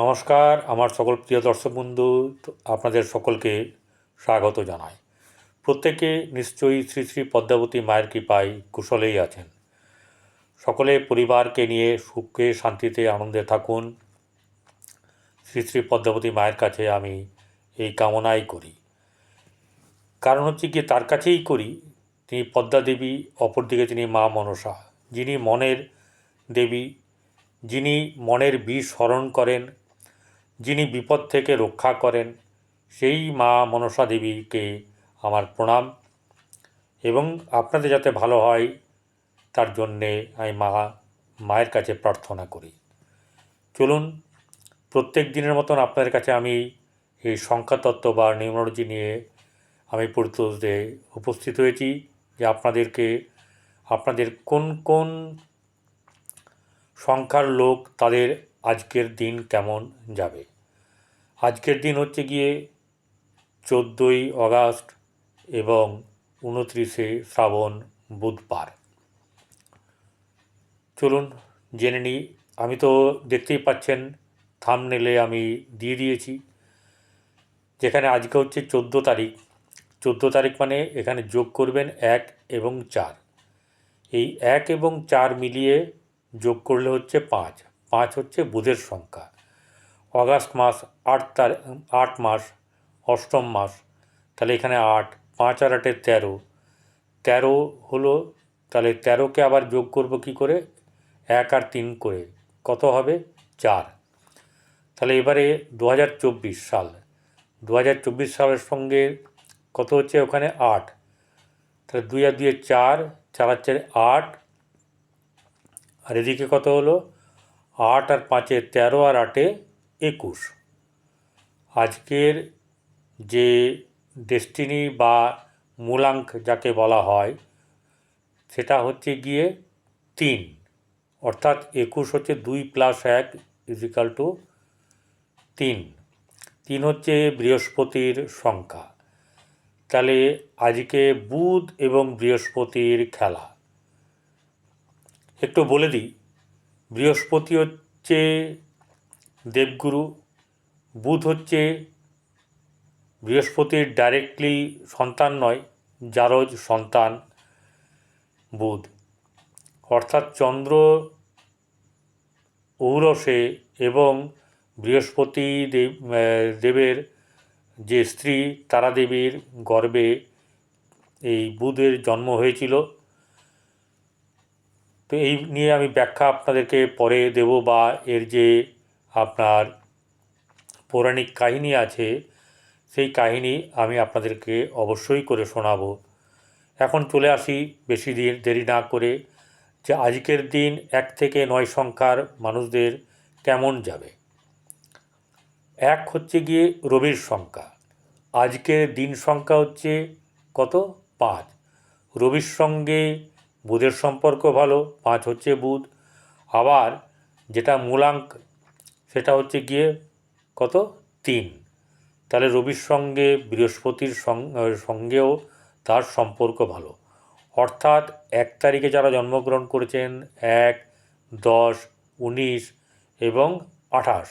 নমস্কার, আমার সকল প্রিয় দর্শক বন্ধু, আপনাদের সকলকে স্বাগত জানাই। প্রত্যেকে নিশ্চয়ই শ্রী শ্রী পদ্মাবতী মায়ের কৃপায় কুশলেই আছেন। সকলে পরিবারকে নিয়ে সুখে, শান্তিতে, আনন্দে থাকুন। শ্রী শ্রী পদ্মাবতী মায়ের কাছে আমি এই কামনাই করি। কারণ হচ্ছে কি, তার কাছেই করি। তিনি পদ্মা দেবী, অপরদিকে তিনি মা মনসা। যিনি মনের দেবী, যিনি মনের বিষ হরণ করেন যিনি বিপদ থেকে রক্ষা করেন, সেই মা মনসা দেবীকে আমার প্রণাম। এবং আপনাদের যাতে ভালো হয়, তার জন্যে আমি মা, মায়ের কাছে প্রার্থনা করি। চলুন, প্রত্যেক দিনের মতন আপনাদের কাছে আমি এই সংখ্যাতত্ত্ব বা নিউমোলজি নিয়ে আমি পরিতোষে উপস্থিত হয়েছি যে আপনাদেরকে, আপনাদের কোন কোন সংখ্যার লোক তাদের আজকের দিন কেমন যাবে। আজকের দিন হচ্ছে গিয়ে চোদ্দোই অগাস্ট এবং উনত্রিশে শ্রাবণ বুধবার। চলুন জেনে নিই, আমি তো দেখতেই পাচ্ছেন থামনেলে আমি দিয়ে দিয়েছি, যেখানে আজকে হচ্ছে চোদ্দ তারিখ। চোদ্দ তারিখ মানে এখানে যোগ করবেন এক এবং চার। এই এক এবং চার মিলিয়ে যোগ করলে হচ্ছে পাঁচ। পাঁচ হচ্ছে বুধের সংখ্যা। অগাস্ট মাস, আট তারিখ আট মাস, অষ্টম মাস, তাহলে এখানে আট, পাঁচ আর আটে তেরো। তেরো হলো, তাহলে তেরোকে আবার যোগ করব কি করে? এক আর তিন করে। কত হবে? চার। তাহলে এবারে দু হাজার চব্বিশ সাল। দু হাজার চব্বিশ সালের সঙ্গে কত হচ্ছে ওখানে? আট। তাহলে দুই আর দুয়ে চার চার আর চারে আট। আর এদিকে কত হলো? আট আর পাঁচে তেরো আর আটে একুশ। আজকের যে ডেস্টিনি বা মূলাঙ্ক যাকে বলা হয়, সেটা হচ্ছে গিয়ে তিন। অর্থাৎ একুশ হচ্ছে দুই প্লাস এক ইজিক্যাল টু তিন। তিন হচ্ছে বৃহস্পতির সংখ্যা। তাহলে আজকে বুধ এবং বৃহস্পতির খেলা। একটু বলে দিই, বৃহস্পতি হচ্ছে দেবগুরু, বুধ হচ্ছে বৃহস্পতির ডাইরেক্টলি সন্তান নয় জারজ সন্তান বুধ। অর্থাৎ চন্দ্র ঔরসে এবং বৃহস্পতি দেব দেবের যে স্ত্রী তারা দেবীর গর্ভে এই বুধের জন্ম হয়েছিল। তো এই নিয়ে আমি ব্যাখ্যা আপনাদেরকে পরে দেব বা এর যে আপনার পৌরাণিক কাহিনী আছে, সেই কাহিনী আমি আপনাদেরকে অবশ্যই করে শোনাবো। এখন চলে আসি বেশি দিন, দেরি না করে, যে আজকের দিন এক থেকে নয় সংখ্যার মানুষদের কেমন যাবে। এক হচ্ছে গিয়ে রবির সংখ্যা। আজকের দিন সংখ্যা হচ্ছে কত? পাঁচ। রবির সঙ্গে বুধের সম্পর্ক ভালো, পাঁচ হচ্ছে বুধ। আবার যেটা মূলাঙ্ক সেটা হচ্ছে গিয়ে কত? তিন। তাহলে রবির সঙ্গে বৃহস্পতির সঙ্গেও তার সম্পর্ক ভালো। অর্থাৎ এক তারিখে যারা জন্মগ্রহণ করেছেন, এক, দশ, উনিশ এবং আঠাশ।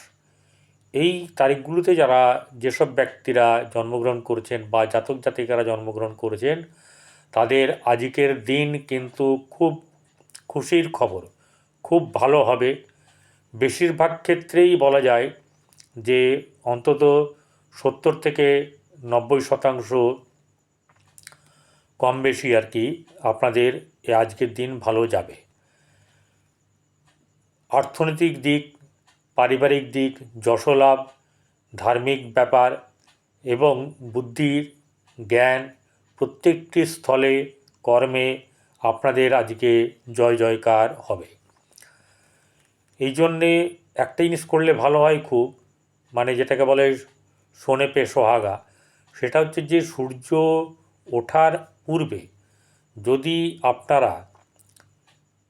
এই তারিখগুলোতে যারা যেসব ব্যক্তিরা জন্মগ্রহণ করেছেন বা জাতক জাতিকারা জন্মগ্রহণ করেছেন, তাদের আজকের দিন কিন্তু খুব খুশির খবর। খুব ভালো হবে বেশিরভাগ ক্ষেত্রেই বলা যায় যে অন্তত সত্তর থেকে নব্বই শতাংশ কম বেশি আর কি আপনাদের আজকের দিন ভালো যাবে। অর্থনৈতিক দিক, পারিবারিক দিক, যশলাভ, ধার্মিক ব্যাপার এবং বুদ্ধির জ্ঞান প্রত্যেকটি স্থলে কর্মে আপনাদের আজকে জয় জয়কার হবে। এই জন্যে একটা জিনিস করলে ভালো হয় খুব মানে যেটাকে বলে শোনে পে সোহাগা। সেটা হচ্ছে যে সূর্য ওঠার পূর্বে যদি আপনারা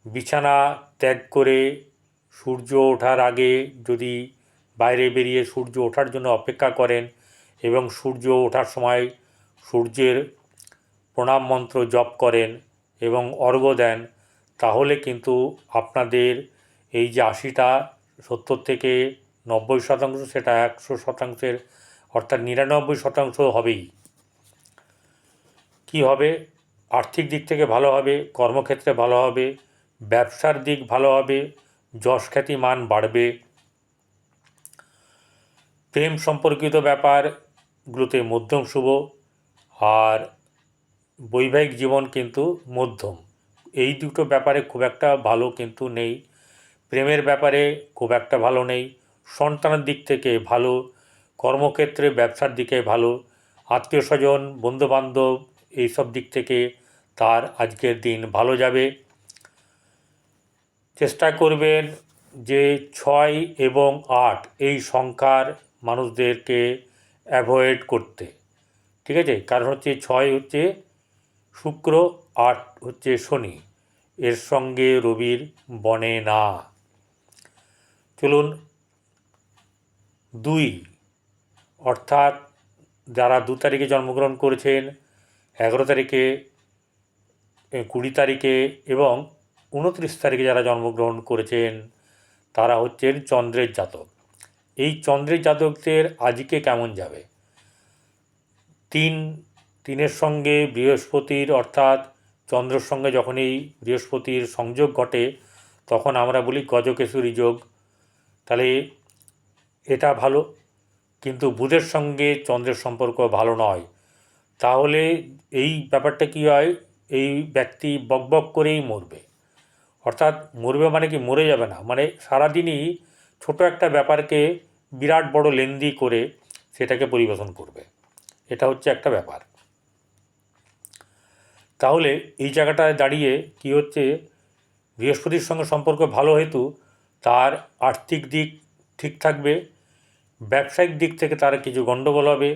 বিছানা ত্যাগ করে সূর্য ওঠার আগে যদি বাইরে বেরিয়ে সূর্য ওঠার জন্য অপেক্ষা করেন এবং সূর্য ওঠার সময় সূর্যের প্রণাম মন্ত্র জপ করেন এবং অর্ঘ্য দেন, তাহলে কিন্তু আপনাদের এই যে আশিটা সত্তর থেকে নব্বই শতাংশ, সেটা একশো শতাংশের, অর্থাৎ নিরানব্বই শতাংশ হবেই। কি হবে? আর্থিক দিক থেকে ভালো হবে, কর্মক্ষেত্রে ভালো হবে, ব্যবসার দিক ভালো হবে, যশ খ্যাতি মান বাড়বে। প্রেম সম্পর্কিত ব্যাপারগুলোতে মধ্যম শুভ, আর বৈবাহিক জীবন কিন্তু মধ্যম। এই দুটো ব্যাপারে খুব একটা ভালো কিন্তু নেই। প্রেমের ব্যাপারে খুব একটা ভালো নেই। সন্তানের দিক থেকে ভালো, কর্মক্ষেত্রে ব্যবসার দিকে ভালো আত্মীয় স্বজন বন্ধুবান্ধব এইসব দিক থেকে তার আজকের দিন ভালো যাবে। চেষ্টা করবেন যে ছয় এবং আট এই সংখ্যার মানুষদেরকে অ্যাভয়েড করতে। ঠিক আছে? কারণ হচ্ছে ছয় হচ্ছে শুক্র, আট হচ্ছে শনি। এর সঙ্গে রবির বনে না। চলুন দুই, অর্থাৎ যারা দু তারিখে জন্মগ্রহণ করেছেন, এগারো তারিখে কুড়ি তারিখে এবং উনত্রিশ তারিখে যারা জন্মগ্রহণ করেছেন, তারা হচ্ছেন চন্দ্রের জাতক। এই চন্দ্রের জাতকদের আজকে কেমন যাবে? তিন, তিনের সঙ্গে বৃহস্পতির, অর্থাৎ চন্দ্রের সঙ্গে যখন এই বৃহস্পতির সংযোগ ঘটে, তখন আমরা বলি গজকেশরী যোগ। তাহলে এটা ভালো, কিন্তু বুধের সঙ্গে চন্দ্রের সম্পর্ক ভালো নয়। তাহলে এই ব্যাপারটা কী হয়? এই ব্যক্তি বকবক করেই মরবে। অর্থাৎ মরবে মানে কি? মরে যাবে না। মানে সারাদিনই ছোট একটা ব্যাপারকে বিরাট বড় লেন্দি করে সেটাকে পরিবেশন করবে। এটা হচ্ছে একটা ব্যাপার। তাহলে এই জায়গাটায় দাঁড়িয়ে কি হচ্ছে? বৃহস্পতির সঙ্গে সম্পর্ক ভালো হেতু তার আর্থিক দিক ঠিক থাকবে, ব্যবসায়িক দিক থেকে তার কিছু গণ্ডগোল হবে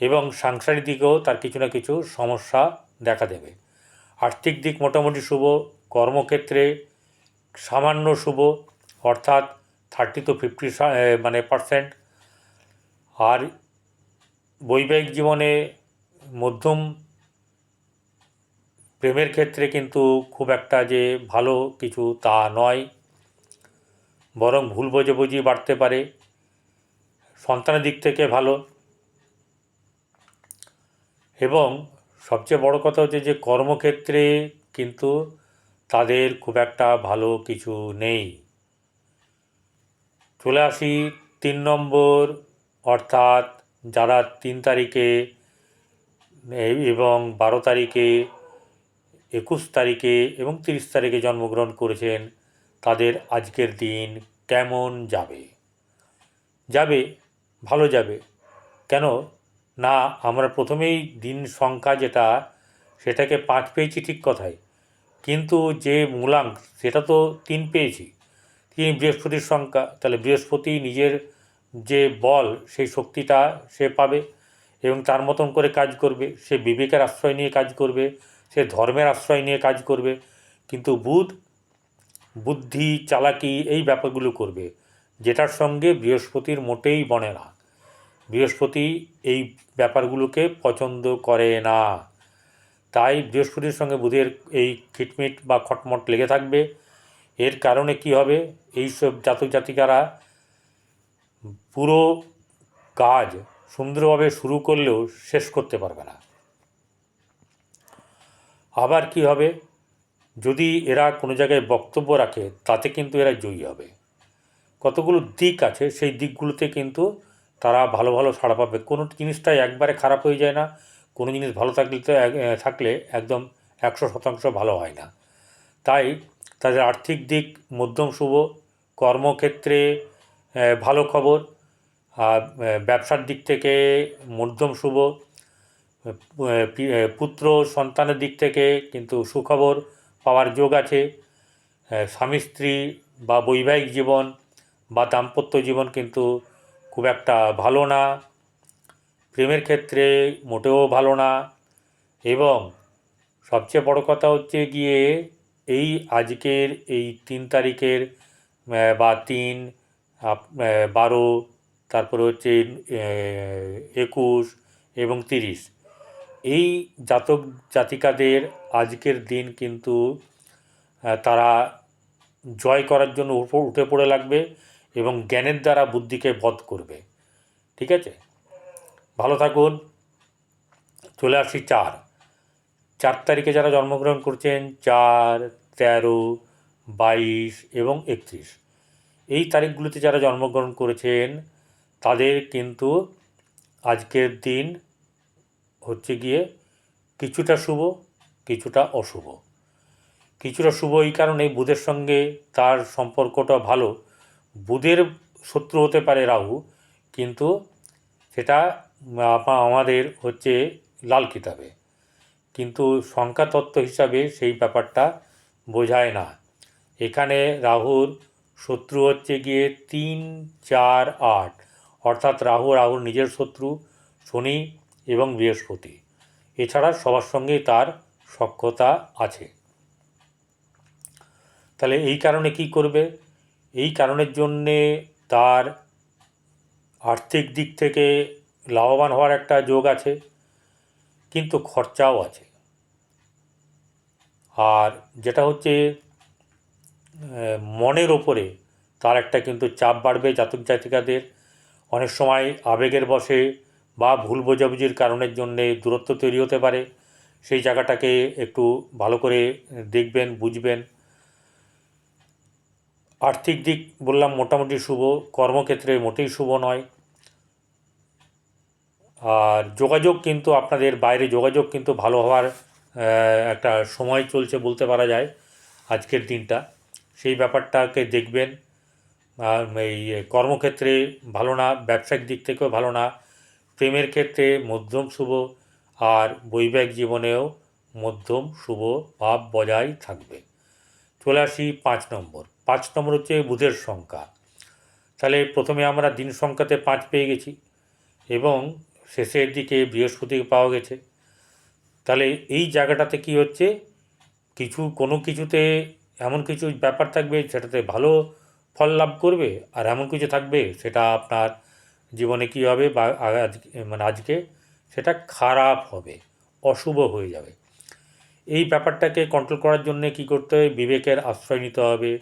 এবং সাংসারিক দিকেও তার কিছু না কিছু সমস্যা দেখা দেবে। আর্থিক দিক মোটামুটি শুভ, কর্মক্ষেত্রে সামান্য শুভ, অর্থাৎ থার্টি টু ফিফটি মানে পার্সেন্ট আর বৈবাহিক জীবনে মধ্যম প্রেমের ক্ষেত্রে কিন্তু খুব একটা যে ভালো কিছু তা নয়। বরং ভুল বোঝাবুঝি বাড়তে পারে। সন্তানের দিক থেকে ভালো। এবং সবচেয়ে বড় কথা হচ্ছে যে, কর্মক্ষেত্রে কিন্তু তাদের খুব একটা ভালো কিছু নেই। চলে আসি তিন নম্বর, অর্থাৎ যারা তিন তারিখে এবং বারো তারিখে, একুশ তারিখে এবং তিরিশ তারিখে জন্মগ্রহণ করেছেন তাদের আজকের দিন কেমন যাবে? যাবে, ভালো যাবে। কেন? না, আমরা প্রথমেই দিন সংখ্যা যেটা, সেটাকে পাঁচ পেয়েছি ঠিক কথাই। কিন্তু যে মূলাঙ্ক, সেটা তো তিন পেয়েছি। তিন বৃহস্পতির সংখ্যা, তাহলে বৃহস্পতি নিজের যে বল, সেই শক্তিটা সে পাবে এবং তার মতন করে কাজ করবে। সে বিবেকের আশ্রয় নিয়ে কাজ করবে, সে ধর্মের আশ্রয় নিয়ে কাজ করবে। কিন্তু বুধ বুদ্ধি, চালাকি এই ব্যাপারগুলো করবে, যেটার সঙ্গে বৃহস্পতির মোটেই বনে না। বৃহস্পতি এই ব্যাপারগুলোকে পছন্দ করে না। তাই বৃহস্পতির সঙ্গে বুধের এই খিটমিট বা খটমট লেগে থাকবে। এর কারণে কি হবে? এই সব জাতক জাতিকারা পুরো কাজ সুন্দরভাবে শুরু করলেও শেষ করতে পারবে না। আবার কি হবে? যদি এরা কোনো জায়গায় বক্তব্য রাখে, তাতে কিন্তু এরা জয়ী হবে। কতগুলো দিক আছে, সেই দিকগুলোতে কিন্তু তারা ভালো ভালো ছাড়া পাবে। কোনো জিনিসটাই একবারে খারাপ হয়ে যায় না। কোনো জিনিস ভালো থাকলে তো থাকলে একদম একশো শতাংশ ভালো হয় না। তাই তাদের আর্থিক দিক মধ্যম শুভ, কর্মক্ষেত্রে ভালো খবর, আর ব্যবসার দিক থেকে মধ্যম শুভ পুত্র সন্তানের দিক থেকে কিন্তু সুখবর পাওয়ার যোগ আছে স্বামী স্ত্রী বা বৈবাহিক জীবন বা দাম্পত্য জীবন কিন্তু খুব একটা ভালো না। প্রেমের ক্ষেত্রে মোটেও ভালো না। এবং সবচেয়ে বড় কথা হচ্ছে গিয়ে এই আজকের এই তিন তারিখের বা তিন বারো, তারপরে হচ্ছে একুশ এবং তিরিশ। এই জাতক জাতিকাদের আজকের দিন কিন্তু তারা জয় করার জন্য উঠে পড়ে লাগবে এবং জ্ঞানের দ্বারা বুদ্ধিকে বধ করবে। ঠিক আছে? ভালো থাকুন। চলে আসি চার। চার তারিখে যারা জন্মগ্রহণ করছেন, চার, তেরো, বাইশ এবং একত্রিশ। এই তারিখগুলিতে যারা জন্মগ্রহণ করেছেন, তাদের কিন্তু আজকের দিন হচ্ছে গিয়ে কিছুটা শুভ, কিছুটা অশুভ। কিছুটা শুভ এই কারণে বুধের সঙ্গে তার সম্পর্কটা ভালো। বুধের শত্রু হতে পারে রাহু, কিন্তু সেটা আমাদের হচ্ছে লাল কিতাবে। কিন্তু সংখ্যা তত্ত্ব হিসাবে সেই ব্যাপারটা বোঝায় না। এখানে রাহুর শত্রু হচ্ছে গিয়ে তিন, চার, আট। অর্থাৎ রাহু, রাহুর নিজের শত্রু, শনি এবং বৃহস্পতি। এছাড়া সবার সঙ্গেই তার সক্ষতা আছে। তাহলে এই কারণে কি করবে? এই কারণের জন্যে তার আর্থিক দিক থেকে লাভবান হওয়ার একটা যোগ আছে, কিন্তু খরচাও আছে। আর যেটা হচ্ছে মনের ওপরে তার একটা কিন্তু চাপ বাড়বে জাতক জাতিকাদের। অনেক সময় আবেগের বশে বা ভুল বোঝাবুঝির কারণের জন্যে দূরত্ব তৈরি হতে পারে, সেই জায়গাটাকে একটু ভালো করে দেখবেন, বুঝবেন। আর্থিক দিক বললাম মোটামুটি শুভ, কর্মক্ষেত্রে মোটেই শুভ নয়। আর যোগাযোগ কিন্তু আপনাদের বাইরে যোগাযোগ কিন্তু ভালো হওয়ার একটা সময় চলছে বলতে পারা যায় আজকের দিনটা। সেই ব্যাপারটাকে দেখবেন। এই কর্মক্ষেত্রে ভালো না, ব্যবসায়িক দিক থেকেও ভালো না প্রেমের ক্ষেত্রে মধ্যম শুভ আর বৈবাহিক জীবনেও মধ্যম শুভ ভাব বজায় থাকবে। চলে আসি পাঁচ নম্বর। পাঁচ নম্বর হচ্ছে বুধের সংখ্যা। তাহলে প্রথমে আমরা দিন সংখ্যাতে পাঁচ পেয়ে গেছি এবং শেষের দিকে বৃহস্পতি পাওয়া গেছে। তাহলে এই জায়গাটাতে কি হচ্ছে? কিছু, কোনো কিছুতে এমন কিছু ব্যাপার থাকবে সেটাতে ভালো ফল লাভ করবে আর এমন কিছু থাকবে সেটা আপনার জীবনে কী হবে বা আজ মানে আজকে সেটা খারাপ হবে, অশুভ হয়ে যাবে। এই ব্যাপারটাকে কন্ট্রোল করার জন্য কী করতে হবে? বিবেকের আশ্রয় নিতে হবে।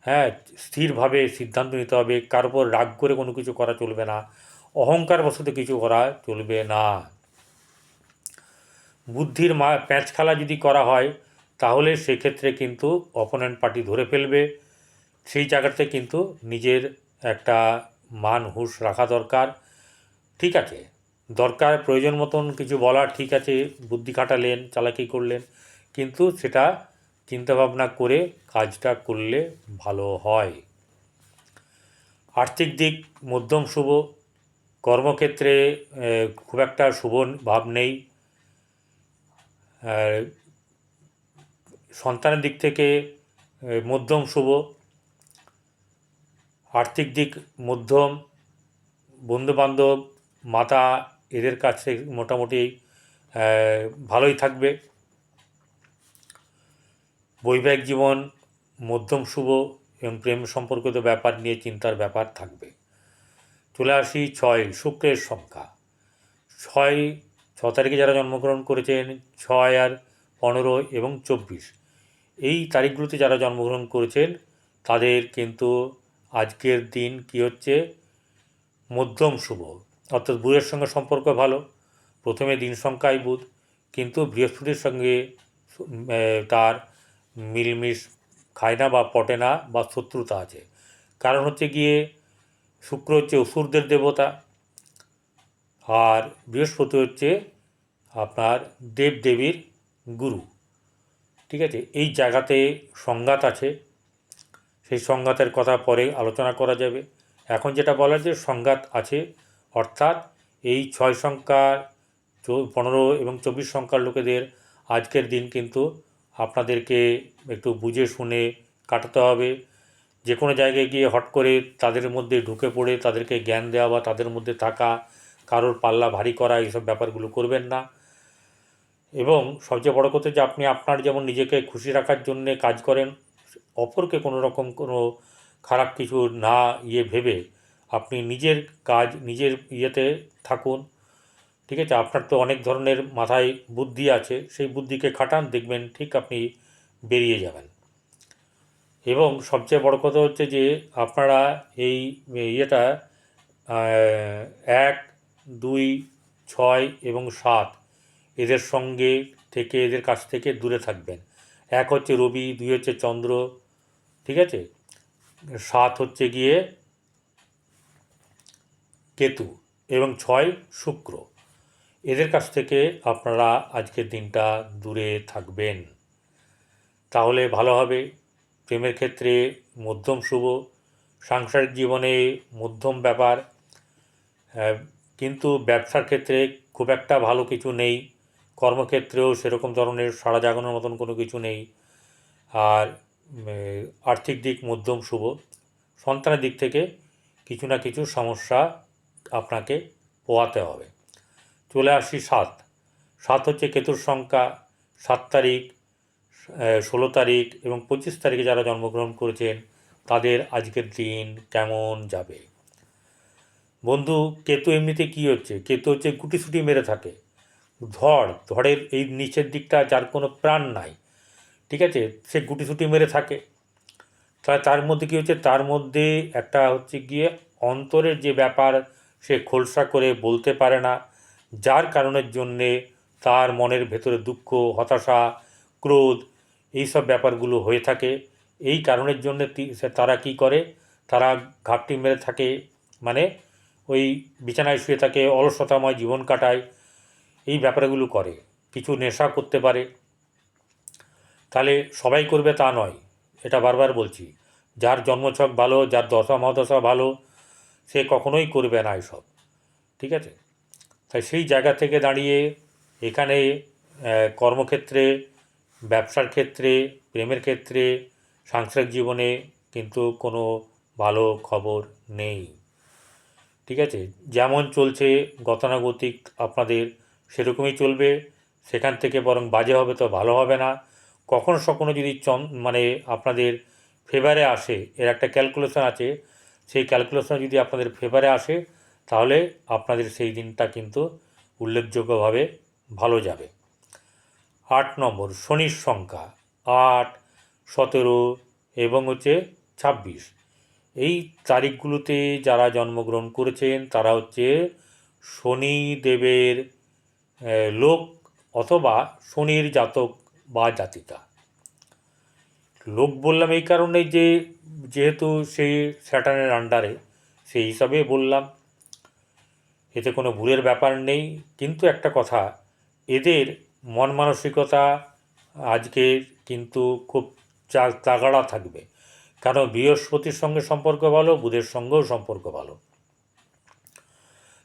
হ্যাঁ স্থিরভাবে সিদ্ধান্ত নিতে হবে। কার উপর রাগ করে কোনো কিছু করা চলবে না। অহংকার বশত কিছু করা চলবে না। বুদ্ধির মা প্যাঁচ খেলা যদি করা হয়, তাহলে সেক্ষেত্রে কিন্তু অপোনেন্ট পার্টি ধরে ফেলবে। সেই জায়গাতে কিন্তু নিজের একটা মান হুঁশ রাখা দরকার। ঠিক আছে, দরকার প্রয়োজন মতন কিছু বলার ঠিক আছে, বুদ্ধি খাটালেন, চালাকি করলেন, কিন্তু সেটা চিন্তাভাবনা করে কাজটা করলে ভালো হয়। আর্থিক দিক মধ্যম শুভ, কর্মক্ষেত্রে খুব একটা শুভ ভাব নেই। সন্তানের দিক থেকে মধ্যম শুভ আর্থিক দিক মধ্যম, বন্ধুবান্ধব, মাতা এদের কাছে মোটামুটি ভালোই থাকবে। বৈবাহিক জীবন মধ্যম, শুভ এবং প্রেম সম্পর্কিত ব্যাপার নিয়ে চিন্তার ব্যাপার থাকবে। চলে আসি ছয়, শুক্রের সংখ্যা। ছয়, ছ তারিখে যারা জন্মগ্রহণ করেছেন, ছয় আর পনেরো এবং চব্বিশ। এই তারিখগুলোতে যারা জন্মগ্রহণ করেছেন, তাদের কিন্তু আজকের দিন কি হচ্ছে? মধ্যম শুভ। অর্থাৎ বুধের সঙ্গে সম্পর্ক ভালো। প্রথমে দিন সংখ্যায় বুধ, কিন্তু বৃহস্পতির সঙ্গে তার মিলমিশ খায় না বা পটে না বা শত্রুতা আছে। কারণ হচ্ছে গিয়ে শুক্র হচ্ছে অসুরদের দেবতা, আর বৃহস্পতি হচ্ছে আপনার দেবদেবীর গুরু। ঠিক আছে? এই জায়গাতে সংঘাত আছে। সেই সংঘাতের কথা পরে আলোচনা করা যাবে। এখন যেটা বলার যে সংঘাত আছে, অর্থাৎ এই ছয় সংখ্যার পনেরো এবং চব্বিশ সংখ্যার লোকেদের আজকের দিন কিন্তু আপনাদেরকে একটু বুঝে শুনে কাটাতে হবে। যে কোনো জায়গায় গিয়ে হট করে তাদের মধ্যে ঢুকে পড়ে, তাদেরকে জ্ঞান দেওয়া বা তাদের মধ্যে থাকা, কারোর পাল্লা ভারী করা, এইসব ব্যাপারগুলো করবেন না। এবং সবচেয়ে বড় কথা যে আপনি আপনার যেমন নিজেকে খুশি রাখার জন্যে কাজ করেন অপরকে কোনো রকম কোনো খারাপ কিছু না ইয়ে ভেবে আপনি নিজের কাজ, নিজের ইয়েতে থাকুন। ঠিক আছে? আপনার তো অনেক ধরনের মাথায় বুদ্ধি আছে, সেই বুদ্ধিকে খাটান, দেখবেন ঠিক আপনি বেরিয়ে যাবেন। এবং সবচেয়ে বড় কথা হচ্ছে যে, আপনারা এই ইয়েটা এক, দুই, ছয় এবং সাত, এদের সঙ্গে থেকে, এদের কাছ থেকে দূরে থাকবেন। এক হচ্ছে রবি, দুই হচ্ছে চন্দ্র, ঠিক আছে? সাত হচ্ছে গিয়ে কেতু এবং ছয় শুক্র। এদের কাছ থেকে আপনারা আজকের দিনটা দূরে থাকবেন। তাহলে ভালো হবে। প্রেমের ক্ষেত্রে মধ্যম শুভ, সাংসারিক জীবনে মধ্যম ব্যাপার। কিন্তু ব্যবসার ক্ষেত্রে খুব একটা ভালো কিছু নেই। কর্মক্ষেত্রেও সেরকম ধরনের সাড়া জাগানোর মতন কোনো কিছু নেই। আর আর্থিক দিক মধ্যম শুভ। সন্তানের দিক থেকে কিছু না কিছু সমস্যা আপনাকে পোয়াতে হবে। চলে আসি সাত। সাত হচ্ছে কেতুর সংখ্যা। সাত তারিখ ষোলো তারিখ এবং পঁচিশ তারিখে যারা জন্মগ্রহণ করেছেন, তাদের আজকের দিন কেমন যাবে? বন্ধু, কেতু এমনিতে কী হচ্ছে? কেতু হচ্ছে গুটিসুটি মেরে থাকে। ধড়, ধড়ের এই নিচের দিকটা যার কোনো প্রাণ নাই, ঠিক আছে? সে গুটি গুটিসুটি মেরে থাকে। তাহলে তার মধ্যে কী হচ্ছে? তার মধ্যে একটা হচ্ছে গিয়ে অন্তরের যে ব্যাপার, সে খোলসা করে বলতে পারে না, যার কারণের জন্যে তার মনের ভেতরে দুঃখ, হতাশা, ক্রোধ এইসব ব্যাপারগুলো হয়ে থাকে। এই কারণের জন্য তারা কি করে? তারা ঘাপটি মেরে থাকে মানে ওই বিছানায় শুয়ে থাকে, অলসতাময় জীবন কাটায়। এই ব্যাপারগুলো করে। কিছু নেশা করতে পারে। তাহলে সবাই করবে তা নয়, এটা বারবার বলছি। যার জন্মছক ভালো, যার দশা মহাদশা ভালো, সে কখনোই করবে না এসব, ঠিক আছে? তাই সেই জায়গা থেকে দাঁড়িয়ে এখানে কর্মক্ষেত্রে, ব্যবসার ক্ষেত্রে, প্রেমের ক্ষেত্রে, সাংসারিক জীবনে কিন্তু কোনো ভালো খবর নেই, ঠিক আছে? যেমন চলছে গতানুগতিক আপনাদের সেরকমই চলবে সেখান থেকে বরং বাজে হবে তো ভালো হবে না। কখনো সখনো যদি চন মানে আপনাদের ফেভারে আসে এর একটা ক্যালকুলেশন আছে সেই ক্যালকুলেশন যদি আপনাদের ফেভারে আসে তাহলে আপনাদের সেই দিনটা কিন্তু উল্লেখযোগ্যভাবে ভালো যাবে। আট নম্বর শনির সংখ্যা আট সতেরো এবং হচ্ছে ছাব্বিশ। এই তারিখগুলোতে যারা জন্মগ্রহণ করেছেন তারা হচ্ছে শনিদেবের আহ, লোক অথবা শনির জাতক বা জাতিকা। লোক বললাম এই কারণে যে, যেহেতু সেই স্যাটার্নের আন্ডারে, সেই হিসাবে বললাম। এতে কোনো ভুলের ব্যাপার নেই। কিন্তু একটা কথা, এদের মন মানসিকতা আজকে কিন্তু খুব চা- তাগড়া থাকবে। কারণ বৃহস্পতির সঙ্গে সম্পর্ক ভালো, বুধের সঙ্গেও সম্পর্ক ভালো?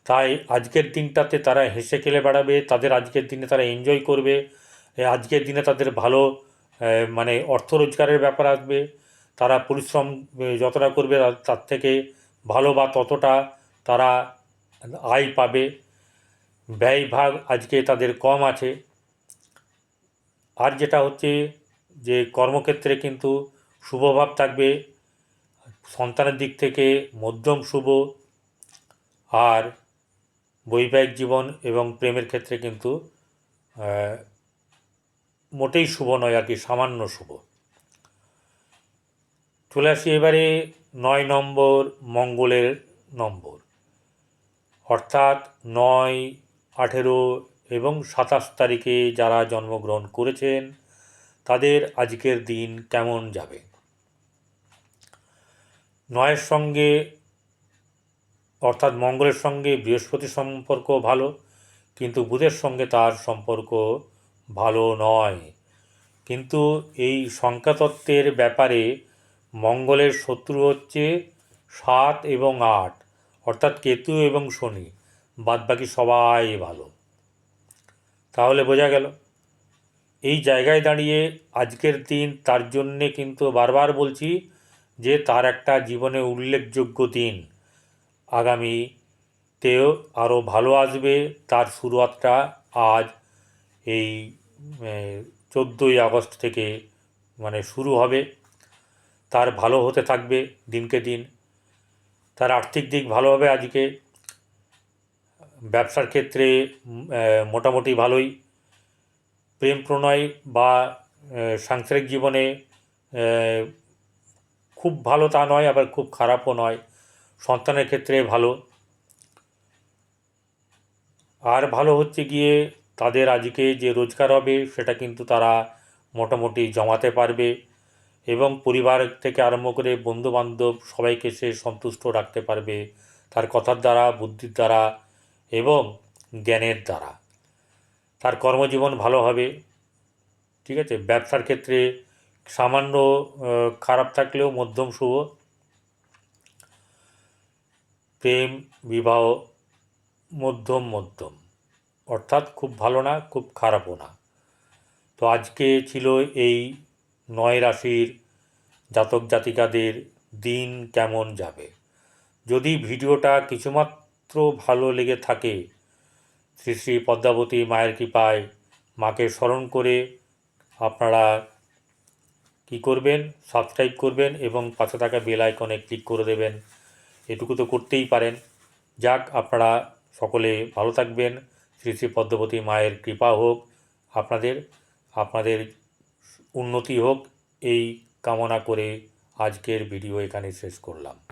তাই আজকের দিনটাতে তারা হেসে খেলে বেড়াবে, তাদের আজকের দিনে তারা এনজয় করবে আজকের দিনে তাদের ভালো মানে অর্থ রোজগারের ব্যাপার আসবে, তারা পরিশ্রম যতটা করবে তার- থেকে ভালো বা ততটা তারা আয় পাবে। ব্যয় ভাগ আজকে তাদের কম আছে। আর যেটা হচ্ছে যে কর্মক্ষেত্রে কিন্তু শুভভাব থাকবে, সন্তানের দিক থেকে মধ্যম শুভ। আর বৈবাহিক জীবন এবং প্রেমের ক্ষেত্রে কিন্তু মোটেই শুভ নয় আর কি, সামান্য শুভ। চলে আসি এবারে নয় নম্বর, মঙ্গলের নম্বর। অর্থাৎ নয়, আঠেরো এবং সাতাশ তারিখে যারা জন্মগ্রহণ করেছেন, তাদের আজকের দিন কেমন যাবে? নয়ের সঙ্গে অর্থাৎ মঙ্গলের সঙ্গে বৃহস্পতির সম্পর্ক ভালো, কিন্তু বুধের সঙ্গে তার সম্পর্ক ভালো নয়। কিন্তু এই সংখ্যাতত্ত্বের ব্যাপারে মঙ্গলের শত্রু হচ্ছে সাত এবং আট, অর্থাৎ কেতু এবং শনি, বাদবাকি সবাই ভালো। তাহলে বোঝা গেল, এই জায়গায় দাঁড়িয়ে আজকের দিন তার জন্যে কিন্তু বারবার বলছি যে তার একটা জীবনে উল্লেখযোগ্য দিন। আগামীতেও আরও ভালো আসবে। তার শুরুয়াতটা আজ এই চোদ্দোই আগস্ট থেকে মানে শুরু হবে। তার ভালো হতে থাকবে দিনকে দিন। তার আর্থিক দিক ভালো হবে আজকে। ব্যবসার ক্ষেত্রে মোটামুটি ভালোই। প্রেম প্রণয় বা সাংসারিক জীবনে খুব ভালো তা নয়, আবার খুব খারাপও নয়। সন্তানের ক্ষেত্রে ভালো। আর ভালো হচ্ছে গিয়ে তাদের আজকে যে রোজগার হবে, সেটা কিন্তু তারা মোটামুটি জমাতে পারবে এবং পরিবার থেকে আরম্ভ করে বন্ধুবান্ধব সবাইকে সে সন্তুষ্ট রাখতে পারবে তার কথার দ্বারা, বুদ্ধির দ্বারা এবং জ্ঞানের দ্বারা। তার কর্মজীবন ভালো হবে, ঠিক আছে? ব্যবসার ক্ষেত্রে সামান্য খারাপ থাকলেও মধ্যম শুভ। প্রেম, বিবাহ, মধ্যম মধ্যম। অর্থাৎ খুব ভালো না, খুব খারাপও না। তো আজকে ছিল এই নয় রাশির জাতক জাতিকাদের দিন কেমন যাবে? যদি ভিডিওটা কিছুমাত্র ভালো লেগে থাকে, শ্রী শ্রী পদ্মাবতী মায়ের কৃপায় মাকে স্মরণ করে আপনারা কি করবেন? সাবস্ক্রাইব করবেন এবং পাশে থাকা বেল আইকনে ক্লিক করে দেবেন। এটুকু তো করতেই পারেন। যাক, আপনারা সকলে ভালো থাকবেন। শ্রী শ্রী পদ্মপতি মায়ের কৃপা হোক, আপনাদের আপনাদের উন্নতি হোক। এই কামনা করে আজকের ভিডিও এখানে শেষ করলাম।